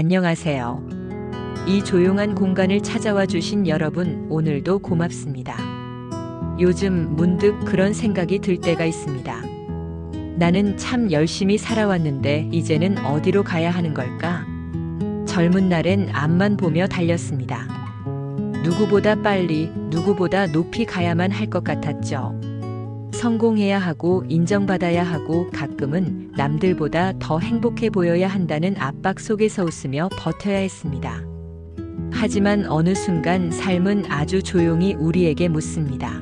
안녕하세요. 이 조용한 공간을 찾아와 주신 여러분, 오늘도 고맙습니다. 요즘 문득 그런 생각이 들 때가 있습니다. 나는 참 열심히 살아왔는데 이제는 어디로 가야 하는 걸까? 젊은 날엔 앞만 보며 달렸습니다. 누구보다 빨리, 누구보다 높이 가야만 할 것 같았죠. 성공해야 하고 인정받아야 하고 가끔은 남들보다 더 행복해 보여야 한다는 압박 속에서 웃으며 버텨야 했습니다. 하지만 어느 순간 삶은 아주 조용히 우리에게 묻습니다.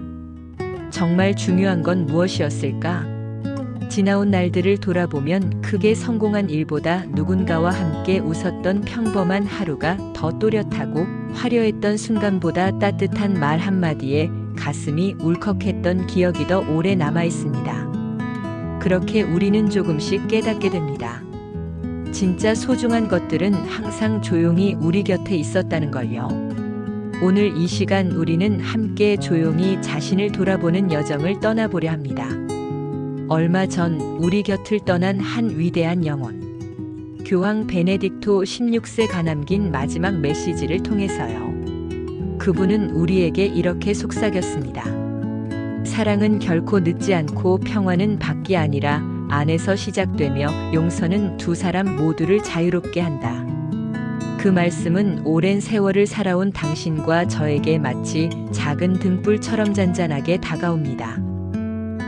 정말 중요한 건 무엇이었을까? 지나온 날들을 돌아보면 크게 성공한 일보다 누군가와 함께 웃었던 평범한 하루가 더 또렷하고 화려했던 순간보다 따뜻한 말 한마디에 가슴이 울컥했던 기억이 더 오래 남아 있습니다. 그렇게 우리는 조금씩 깨닫게 됩니다. 진짜 소중한 것들은 항상 조용히 우리 곁에 있었다는 걸요. 오늘 이 시간 우리는 함께 조용히 자신을 돌아보는 여정을 떠나보려 합니다. 얼마 전 우리 곁을 떠난 한 위대한 영혼. 교황 베네딕토 16세가 남긴 마지막 메시지를 통해서요. 그분은 우리에게 이렇게 속삭였습니다. 사랑은 결코 늦지 않고 평화는 밖이 아니라 안에서 시작되며 용서는 두 사람 모두를 자유롭게 한다. 그 말씀은 오랜 세월을 살아온 당신과 저에게 마치 작은 등불처럼 잔잔하게 다가옵니다.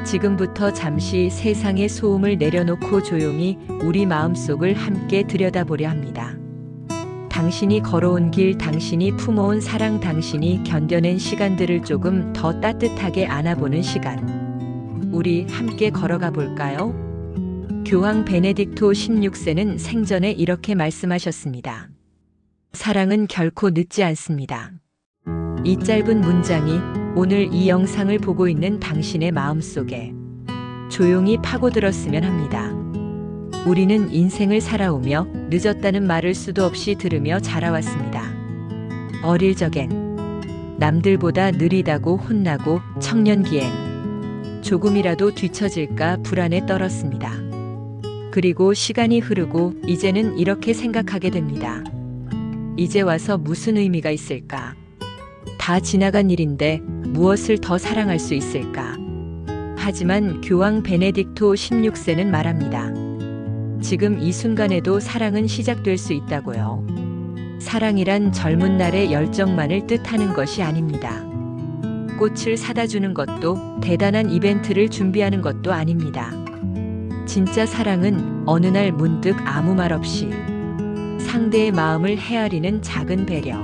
지금부터 잠시 세상의 소음을 내려놓고 조용히 우리 마음속을 함께 들여다보려 합니다. 당신이 걸어온 길, 당신이 품어온 사랑, 당신이 견뎌낸 시간들을 조금 더 따뜻하게 안아보는 시간. 우리 함께 걸어가 볼까요? 교황 베네딕토 16세는 생전에 이렇게 말씀하셨습니다. 사랑은 결코 늦지 않습니다. 이 짧은 문장이 오늘 이 영상을 보고 있는 당신의 마음 속에 조용히 파고들었으면 합니다. 우리는 인생을 살아오며 늦었다는 말을 수도 없이 들으며 자라왔습니다. 어릴 적엔 남들보다 느리다고 혼나고 청년기엔 조금이라도 뒤처질까 불안에 떨었습니다. 그리고 시간이 흐르고 이제는 이렇게 생각하게 됩니다. 이제 와서 무슨 의미가 있을까? 다 지나간 일인데 무엇을 더 사랑할 수 있을까? 하지만 교황 베네딕토 16세는 말합니다. 지금 이 순간에도 사랑은 시작될 수 있다고요. 사랑이란 젊은 날의 열정만을 뜻하는 것이 아닙니다. 꽃을 사다 주는 것도 대단한 이벤트를 준비하는 것도 아닙니다. 진짜 사랑은 어느 날 문득 아무 말 없이 상대의 마음을 헤아리는 작은 배려.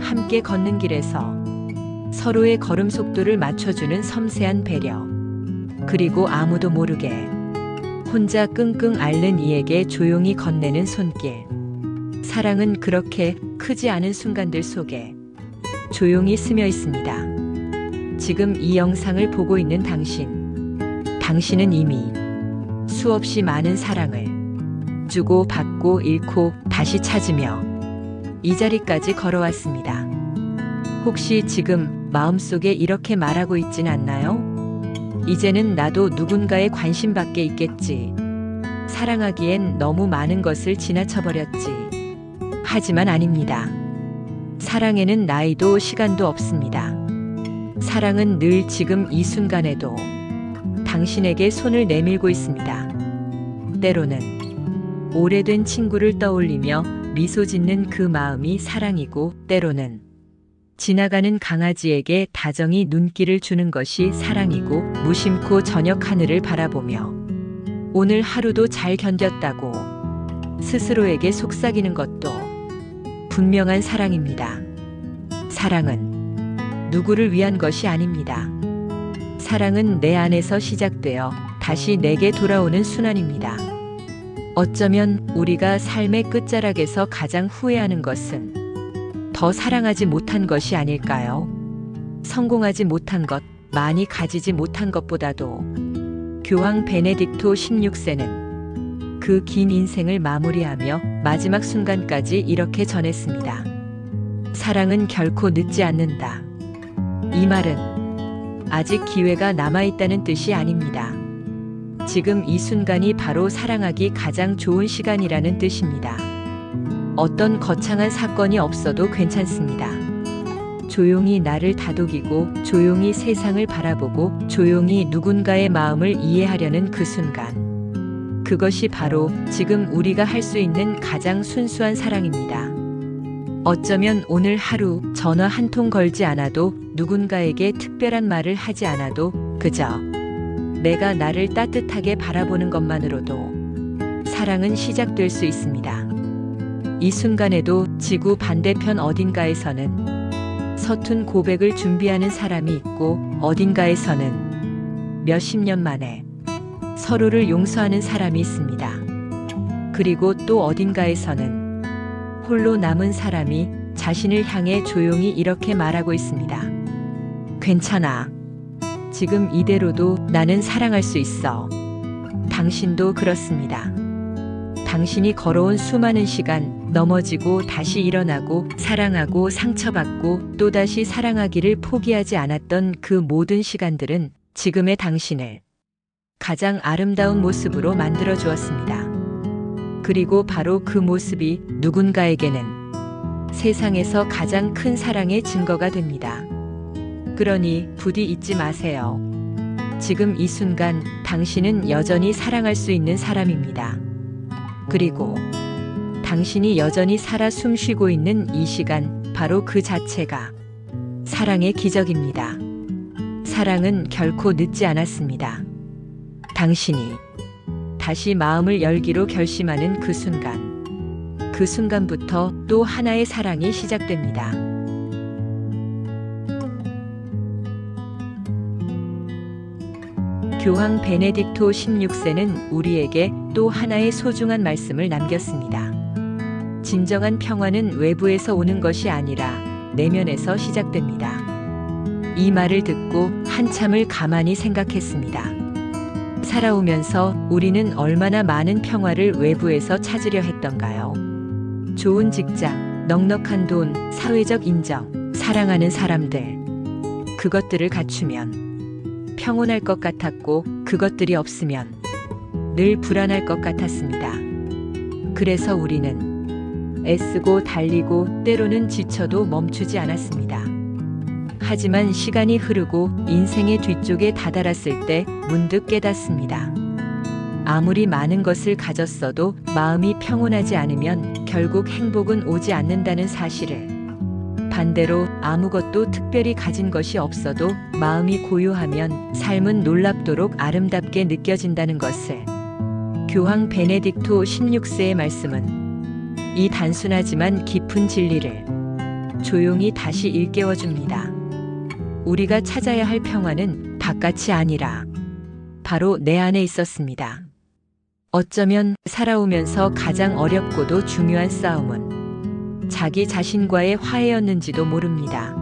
함께 걷는 길에서 서로의 걸음 속도를 맞춰주는 섬세한 배려. 그리고 아무도 모르게 혼자 끙끙 앓는 이에게 조용히 건네는 손길. 사랑은 그렇게 크지 않은 순간들 속에 조용히 스며 있습니다. 지금 이 영상을 보고 있는 당신. 당신은 이미 수없이 많은 사랑을 주고 받고 잃고 다시 찾으며 이 자리까지 걸어왔습니다. 혹시 지금 마음속에 이렇게 말하고 있진 않나요? 이제는 나도 누군가의 관심 밖에 있겠지. 사랑하기엔 너무 많은 것을 지나쳐버렸지. 하지만 아닙니다. 사랑에는 나이도 시간도 없습니다. 사랑은 늘 지금 이 순간에도 당신에게 손을 내밀고 있습니다. 때로는 오래된 친구를 떠올리며 미소 짓는 그 마음이 사랑이고 때로는 지나가는 강아지에게 다정히 눈길을 주는 것이 사랑이고 무심코 저녁 하늘을 바라보며 오늘 하루도 잘 견뎠다고 스스로에게 속삭이는 것도 분명한 사랑입니다. 사랑은 누구를 위한 것이 아닙니다. 사랑은 내 안에서 시작되어 다시 내게 돌아오는 순환입니다. 어쩌면 우리가 삶의 끝자락에서 가장 후회하는 것은 더 사랑하지 못한 것이 아닐까요? 성공하지 못한 것, 많이 가지지 못한 것보다도 교황 베네딕토 16세는 그 긴 인생을 마무리하며 마지막 순간까지 이렇게 전했습니다. 사랑은 결코 늦지 않는다. 이 말은 아직 기회가 남아있다는 뜻이 아닙니다. 지금 이 순간이 바로 사랑하기 가장 좋은 시간이라는 뜻입니다. 어떤 거창한 사건이 없어도 괜찮습니다. 조용히 나를 다독이고 조용히 세상을 바라보고 조용히 누군가의 마음을 이해하려는 그 순간. 그것이 바로 지금 우리가 할 수 있는 가장 순수한 사랑입니다. 어쩌면 오늘 하루 전화 한 통 걸지 않아도 누군가에게 특별한 말을 하지 않아도 그저 내가 나를 따뜻하게 바라보는 것만으로도 사랑은 시작될 수 있습니다. 이 순간에도 지구 반대편 어딘가에서는 서툰 고백을 준비하는 사람이 있고 어딘가에서는 몇십 년 만에 서로를 용서하는 사람이 있습니다. 그리고 또 어딘가에서는 홀로 남은 사람이 자신을 향해 조용히 이렇게 말하고 있습니다. 괜찮아. 지금 이대로도 나는 사랑할 수 있어. 당신도 그렇습니다. 당신이 걸어온 수많은 시간, 넘어지고 다시 일어나고 사랑하고 상처받고 또다시 사랑하기를 포기하지 않았던 그 모든 시간들은 지금의 당신을 가장 아름다운 모습으로 만들어 주었습니다. 그리고 바로 그 모습이 누군가에게는 세상에서 가장 큰 사랑의 증거가 됩니다. 그러니 부디 잊지 마세요. 지금 이 순간 당신은 여전히 사랑할 수 있는 사람입니다. 그리고 당신이 여전히 살아 숨 쉬고 있는 이 시간, 바로 그 자체가 사랑의 기적입니다. 사랑은 결코 늦지 않았습니다. 당신이 다시 마음을 열기로 결심하는 그 순간, 그 순간부터 또 하나의 사랑이 시작됩니다. 교황 베네딕토 16세는 우리에게 또 하나의 소중한 말씀을 남겼습니다. 진정한 평화는 외부에서 오는 것이 아니라 내면에서 시작됩니다. 이 말을 듣고 한참을 가만히 생각했습니다. 살아오면서 우리는 얼마나 많은 평화를 외부에서 찾으려 했던가요? 좋은 직장, 넉넉한 돈, 사회적 인정, 사랑하는 사람들. 그것들을 갖추면 평온할 것 같았고 그것들이 없으면 늘 불안할 것 같았습니다. 그래서 우리는 애쓰고 달리고 때로는 지쳐도 멈추지 않았습니다. 하지만 시간이 흐르고 인생의 뒤쪽에 다다랐을 때 문득 깨닫습니다. 아무리 많은 것을 가졌어도 마음이 평온하지 않으면 결국 행복은 오지 않는다는 사실을. 반대로 아무것도 특별히 가진 것이 없어도 마음이 고요하면 삶은 놀랍도록 아름답게 느껴진다는 것을. 교황 베네딕토 16세의 말씀은 이 단순하지만 깊은 진리를 조용히 다시 일깨워 줍니다. 우리가 찾아야 할 평화는 바깥이 아니라 바로 내 안에 있었습니다. 어쩌면 살아오면서 가장 어렵고도 중요한 싸움은 자기 자신과의 화해였는지도 모릅니다.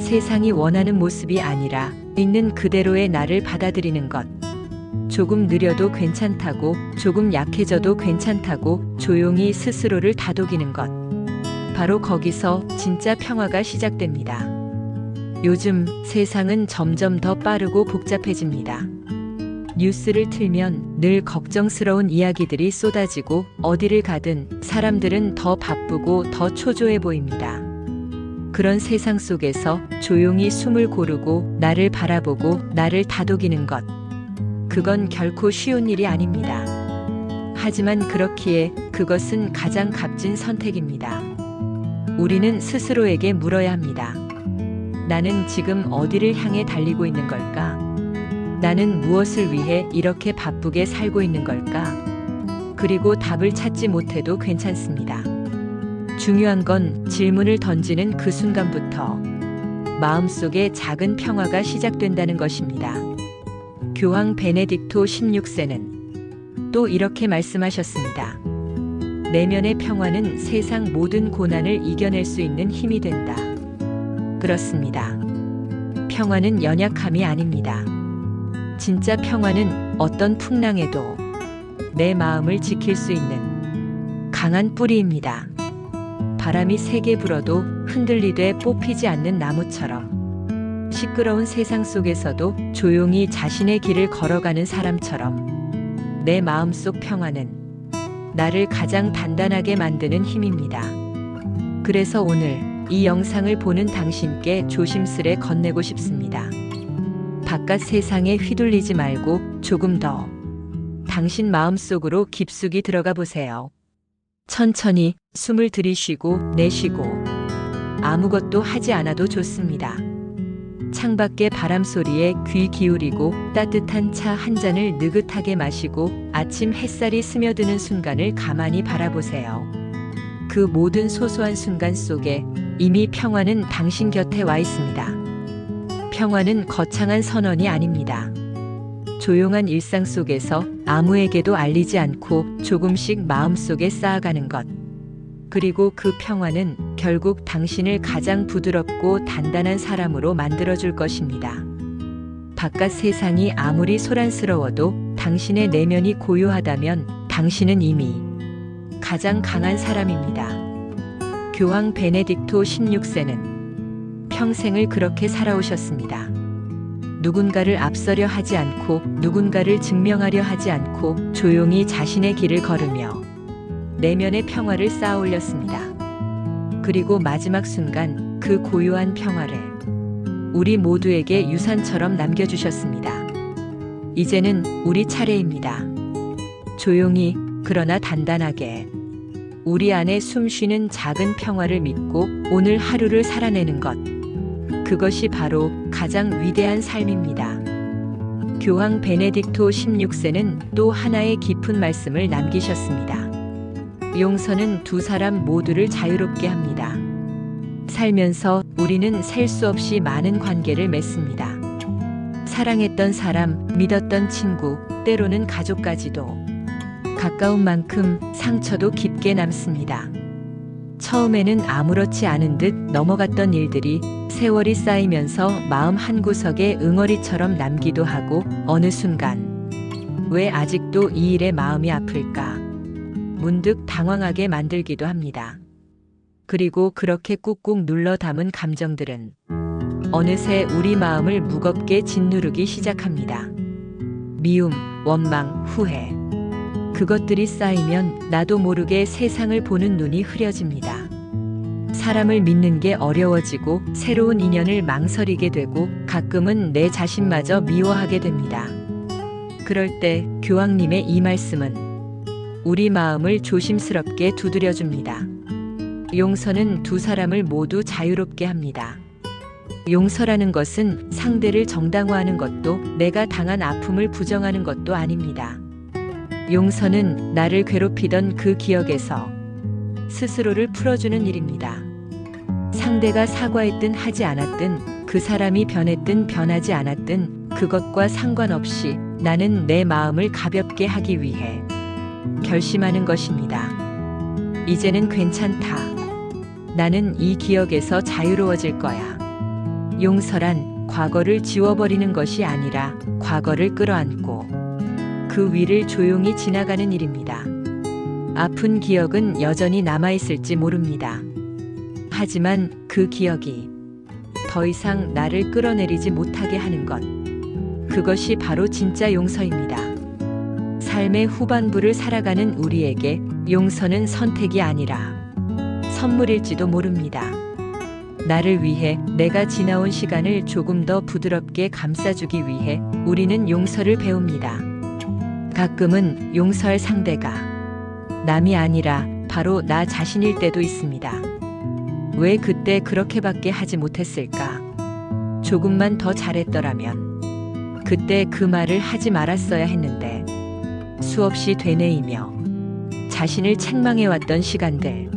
세상이 원하는 모습이 아니라 있는 그대로의 나를 받아들이는 것. 조금 느려도 괜찮다고, 조금 약해져도 괜찮다고 조용히 스스로를 다독이는 것. 바로 거기서 진짜 평화가 시작됩니다. 요즘 세상은 점점 더 빠르고 복잡해집니다. 뉴스를 틀면 늘 걱정스러운 이야기들이 쏟아지고 어디를 가든 사람들은 더 바쁘고 더 초조해 보입니다. 그런 세상 속에서 조용히 숨을 고르고 나를 바라보고 나를 다독이는 것. 그건 결코 쉬운 일이 아닙니다. 하지만 그렇기에 그것은 가장 값진 선택입니다. 우리는 스스로에게 물어야 합니다. 나는 지금 어디를 향해 달리고 있는 걸까? 나는 무엇을 위해 이렇게 바쁘게 살고 있는 걸까? 그리고 답을 찾지 못해도 괜찮습니다. 중요한 건 질문을 던지는 그 순간부터 마음속에 작은 평화가 시작된다는 것입니다. 교황 베네딕토 16세는 또 이렇게 말씀하셨습니다. 내면의 평화는 세상 모든 고난을 이겨낼 수 있는 힘이 된다. 그렇습니다. 평화는 연약함이 아닙니다. 진짜 평화는 어떤 풍랑에도 내 마음을 지킬 수 있는 강한 뿌리입니다. 바람이 세게 불어도 흔들리되 뽑히지 않는 나무처럼 시끄러운 세상 속에서도 조용히 자신의 길을 걸어가는 사람처럼 내 마음속 평화는 나를 가장 단단하게 만드는 힘입니다. 그래서 오늘 이 영상을 보는 당신께 조심스레 건네고 싶습니다. 바깥 세상에 휘둘리지 말고 조금 더 당신 마음속으로 깊숙이 들어가 보세요. 천천히 숨을 들이쉬고 내쉬고 아무것도 하지 않아도 좋습니다. 창밖의 바람 소리에 귀 기울이고 따뜻한 차 한 잔을 느긋하게 마시고 아침 햇살이 스며드는 순간을 가만히 바라보세요. 그 모든 소소한 순간 속에 이미 평화는 당신 곁에 와 있습니다. 평화는 거창한 선언이 아닙니다. 조용한 일상 속에서 아무에게도 알리지 않고 조금씩 마음속에 쌓아가는 것. 그리고 그 평화는 결국 당신을 가장 부드럽고 단단한 사람으로 만들어줄 것입니다. 바깥 세상이 아무리 소란스러워도 당신의 내면이 고요하다면 당신은 이미 가장 강한 사람입니다. 교황 베네딕토 16세는 평생을 그렇게 살아오셨습니다. 누군가를 앞서려 하지 않고 누군가를 증명하려 하지 않고 조용히 자신의 길을 걸으며 내면의 평화를 쌓아 올렸습니다. 그리고 마지막 순간 그 고요한 평화를 우리 모두에게 유산처럼 남겨주셨습니다. 이제는 우리 차례입니다. 조용히 그러나 단단하게 우리 안에 숨 쉬는 작은 평화를 믿고 오늘 하루를 살아내는 것. 그것이 바로 가장 위대한 삶입니다. 교황 베네딕토 16세는 또 하나의 깊은 말씀을 남기셨습니다. 용서는 두 사람 모두를 자유롭게 합니다. 살면서 우리는 셀 수 없이 많은 관계를 맺습니다. 사랑했던 사람, 믿었던 친구, 때로는 가족까지도 가까운 만큼 상처도 깊게 남습니다. 처음에는 아무렇지 않은 듯 넘어갔던 일들이 세월이 쌓이면서 마음 한구석에 응어리처럼 남기도 하고 어느 순간 왜 아직도 이 일에 마음이 아플까 문득 당황하게 만들기도 합니다. 그리고 그렇게 꾹꾹 눌러 담은 감정들은 어느새 우리 마음을 무겁게 짓누르기 시작합니다. 미움, 원망, 후회. 그것들이 쌓이면 나도 모르게 세상을 보는 눈이 흐려집니다. 사람을 믿는 게 어려워지고 새로운 인연을 망설이게 되고 가끔은 내 자신마저 미워하게 됩니다. 그럴 때 교황님의 이 말씀은 우리 마음을 조심스럽게 두드려 줍니다. 용서는 두 사람을 모두 자유롭게 합니다. 용서라는 것은 상대를 정당화하는 것도 내가 당한 아픔을 부정하는 것도 아닙니다. 용서는 나를 괴롭히던 그 기억에서 스스로를 풀어주는 일입니다. 상대가 사과했든 하지 않았든 그 사람이 변했든 변하지 않았든 그것과 상관없이 나는 내 마음을 가볍게 하기 위해 결심하는 것입니다. 이제는 괜찮다. 나는 이 기억에서 자유로워질 거야. 용서란 과거를 지워버리는 것이 아니라 과거를 끌어안고 그 위를 조용히 지나가는 일입니다. 아픈 기억은 여전히 남아있을지 모릅니다. 하지만 그 기억이 더 이상 나를 끌어내리지 못하게 하는 것. 그것이 바로 진짜 용서입니다. 삶의 후반부를 살아가는 우리에게 용서는 선택이 아니라 선물일지도 모릅니다. 나를 위해 내가 지나온 시간을 조금 더 부드럽게 감싸주기 위해 우리는 용서를 배웁니다. 가끔은 용서할 상대가 남이 아니라 바로 나 자신일 때도 있습니다. 왜 그때 그렇게밖에 하지 못했을까? 조금만 더 잘했더라면 그때 그 말을 하지 말았어야 했는데 수없이 되뇌이며 자신을 책망해왔던 시간들.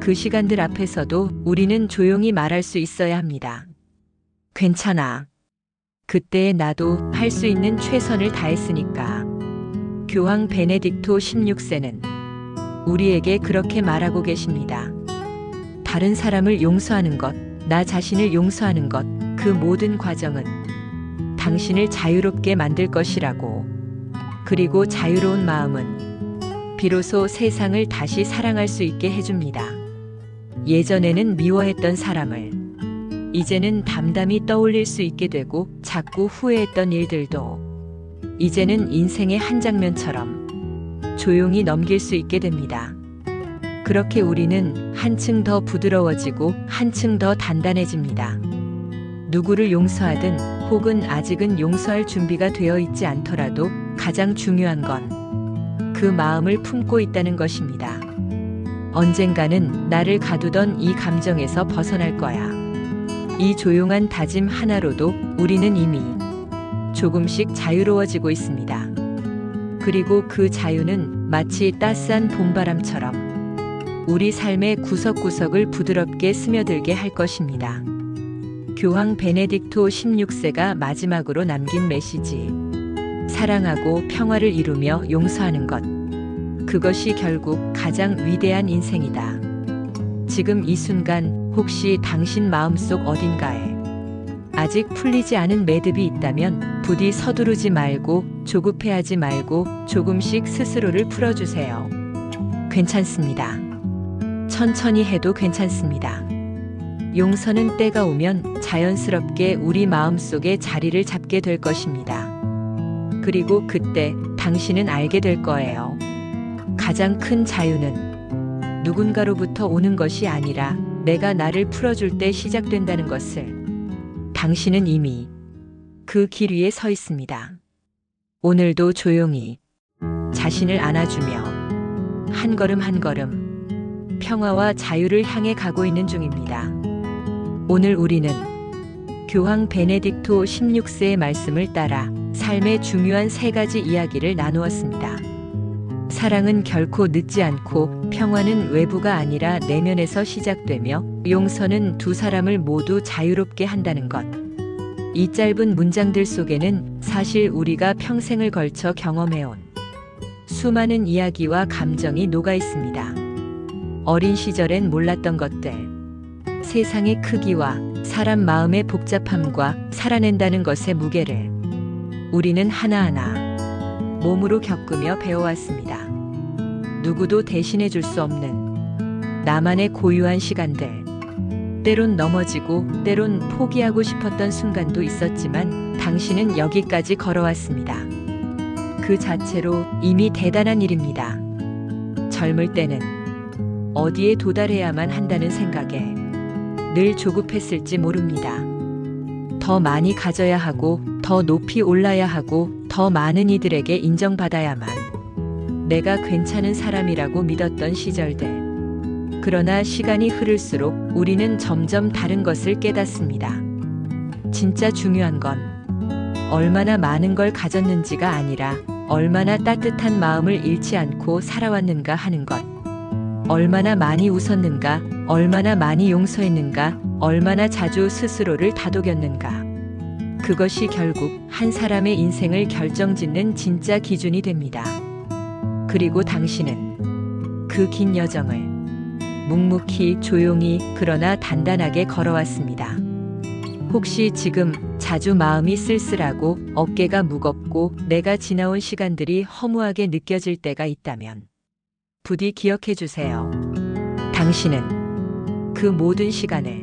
그 시간들 앞에서도 우리는 조용히 말할 수 있어야 합니다. 괜찮아. 그때의 나도 할 수 있는 최선을 다했으니까. 교황 베네딕토 16세는 우리에게 그렇게 말하고 계십니다. 다른 사람을 용서하는 것, 나 자신을 용서하는 것, 그 모든 과정은 당신을 자유롭게 만들 것이라고. 그리고 자유로운 마음은 비로소 세상을 다시 사랑할 수 있게 해줍니다. 예전에는 미워했던 사람을 이제는 담담히 떠올릴 수 있게 되고 자꾸 후회했던 일들도 이제는 인생의 한 장면처럼 조용히 넘길 수 있게 됩니다. 그렇게 우리는 한층 더 부드러워지고 한층 더 단단해집니다. 누구를 용서하든 혹은 아직은 용서할 준비가 되어 있지 않더라도 가장 중요한 건 그 마음을 품고 있다는 것입니다. 언젠가는 나를 가두던 이 감정에서 벗어날 거야. 이 조용한 다짐 하나로도 우리는 이미 조금씩 자유로워지고 있습니다. 그리고 그 자유는 마치 따스한 봄바람처럼 우리 삶의 구석구석을 부드럽게 스며들게 할 것입니다. 교황 베네딕토 16세가 마지막으로 남긴 메시지. 사랑하고 평화를 이루며 용서하는 것. 그것이 결국 가장 위대한 인생이다. 지금 이 순간 혹시 당신 마음속 어딘가에 아직 풀리지 않은 매듭이 있다면 부디 서두르지 말고 조급해하지 말고 조금씩 스스로를 풀어주세요. 괜찮습니다. 천천히 해도 괜찮습니다. 용서는 때가 오면 자연스럽게 우리 마음속에 자리를 잡게 될 것입니다. 그리고 그때 당신은 알게 될 거예요. 가장 큰 자유는 누군가로부터 오는 것이 아니라 내가 나를 풀어줄 때 시작된다는 것을 당신은 이미 그 길 위에 서 있습니다. 오늘도 조용히 자신을 안아주며 한 걸음 한 걸음 평화와 자유를 향해 가고 있는 중입니다. 오늘 우리는 교황 베네딕토 16세의 말씀을 따라 삶의 중요한 세 가지 이야기를 나누었습니다. 사랑은 결코 늦지 않고 평화는 외부가 아니라 내면에서 시작되며 용서는 두 사람을 모두 자유롭게 한다는 것. 이 짧은 문장들 속에는 사실 우리가 평생을 걸쳐 경험해온 수많은 이야기와 감정이 녹아 있습니다. 어린 시절엔 몰랐던 것들, 세상의 크기와 사람 마음의 복잡함과 살아낸다는 것의 무게를 우리는 하나하나 몸으로 겪으며 배워왔습니다. 누구도 대신해 줄 수 없는 나만의 고유한 시간들. 때론 넘어지고 때론 포기하고 싶었던 순간도 있었지만 당신은 여기까지 걸어왔습니다. 그 자체로 이미 대단한 일입니다. 젊을 때는 어디에 도달해야만 한다는 생각에 늘 조급했을지 모릅니다. 더 많이 가져야 하고 더 높이 올라야 하고 더 많은 이들에게 인정받아야만 내가 괜찮은 사람이라고 믿었던 시절들. 그러나 시간이 흐를수록 우리는 점점 다른 것을 깨닫습니다. 진짜 중요한 건 얼마나 많은 걸 가졌는지가 아니라 얼마나 따뜻한 마음을 잃지 않고 살아왔는가 하는 것. 얼마나 많이 웃었는가, 얼마나 많이 용서했는가, 얼마나 자주 스스로를 다독였는가. 그것이 결국 한 사람의 인생을 결정짓는 진짜 기준이 됩니다. 그리고 당신은 그 긴 여정을 묵묵히 조용히 그러나 단단하게 걸어왔습니다. 혹시 지금 자주 마음이 쓸쓸하고 어깨가 무겁고 내가 지나온 시간들이 허무하게 느껴질 때가 있다면 부디 기억해 주세요. 당신은 그 모든 시간을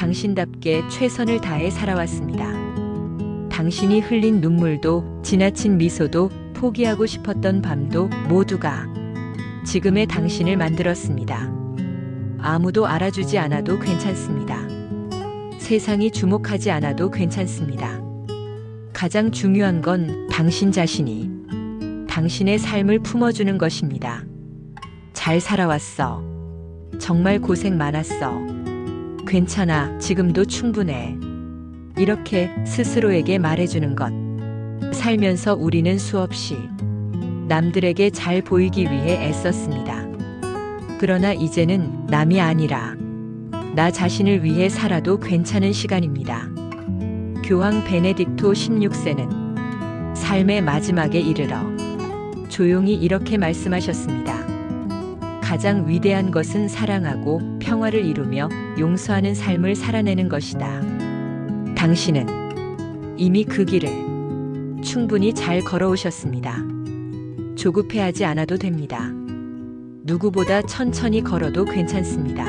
당신답게 최선을 다해 살아왔습니다. 당신이 흘린 눈물도 지나친 미소도 포기하고 싶었던 밤도 모두가 지금의 당신을 만들었습니다. 아무도 알아주지 않아도 괜찮습니다. 세상이 주목하지 않아도 괜찮습니다. 가장 중요한 건 당신 자신이 당신의 삶을 품어주는 것입니다. 잘 살아왔어. 정말 고생 많았어. 괜찮아. 지금도 충분해. 이렇게 스스로에게 말해주는 것. 살면서 우리는 수없이 남들에게 잘 보이기 위해 애썼습니다. 그러나 이제는 남이 아니라 나 자신을 위해 살아도 괜찮은 시간입니다. 교황 베네딕토 16세는 삶의 마지막에 이르러 조용히 이렇게 말씀하셨습니다. 가장 위대한 것은 사랑하고 평화를 이루며 용서하는 삶을 살아내는 것이다. 당신은 이미 그 길을 충분히 잘 걸어오셨습니다. 조급해하지 않아도 됩니다. 누구보다 천천히 걸어도 괜찮습니다.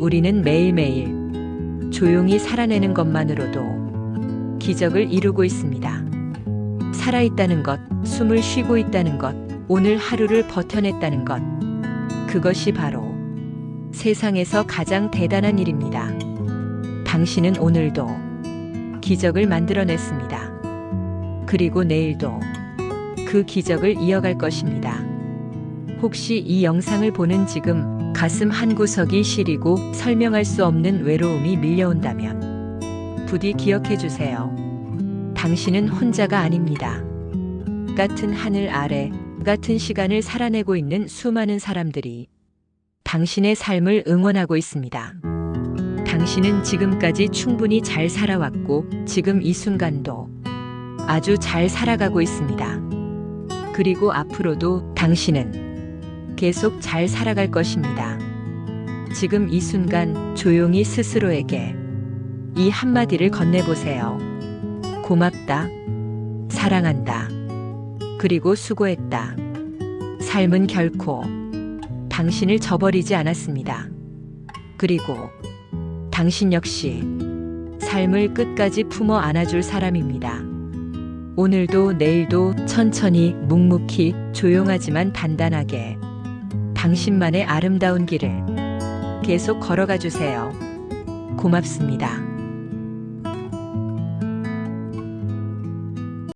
우리는 매일매일 조용히 살아내는 것만으로도 기적을 이루고 있습니다. 살아있다는 것, 숨을 쉬고 있다는 것, 오늘 하루를 버텨냈다는 것. 그것이 바로 세상에서 가장 대단한 일입니다. 당신은 오늘도 기적을 만들어냈습니다. 그리고 내일도 그 기적을 이어갈 것입니다. 혹시 이 영상을 보는 지금 가슴 한 구석이 시리고 설명할 수 없는 외로움이 밀려온다면 부디 기억해 주세요. 당신은 혼자가 아닙니다. 같은 하늘 아래, 같은 시간을 살아내고 있는 수많은 사람들이 당신의 삶을 응원하고 있습니다. 당신은 지금까지 충분히 잘 살아왔고 지금 이 순간도 아주 잘 살아가고 있습니다. 그리고 앞으로도 당신은 계속 잘 살아갈 것입니다. 지금 이 순간 조용히 스스로에게 이 한마디를 건네보세요. 고맙다. 사랑한다. 그리고 수고했다. 삶은 결코 당신을 저버리지 않았습니다. 그리고 당신 역시 삶을 끝까지 품어 안아줄 사람입니다. 오늘도 내일도 천천히 묵묵히 조용하지만 단단하게 당신만의 아름다운 길을 계속 걸어가 주세요. 고맙습니다.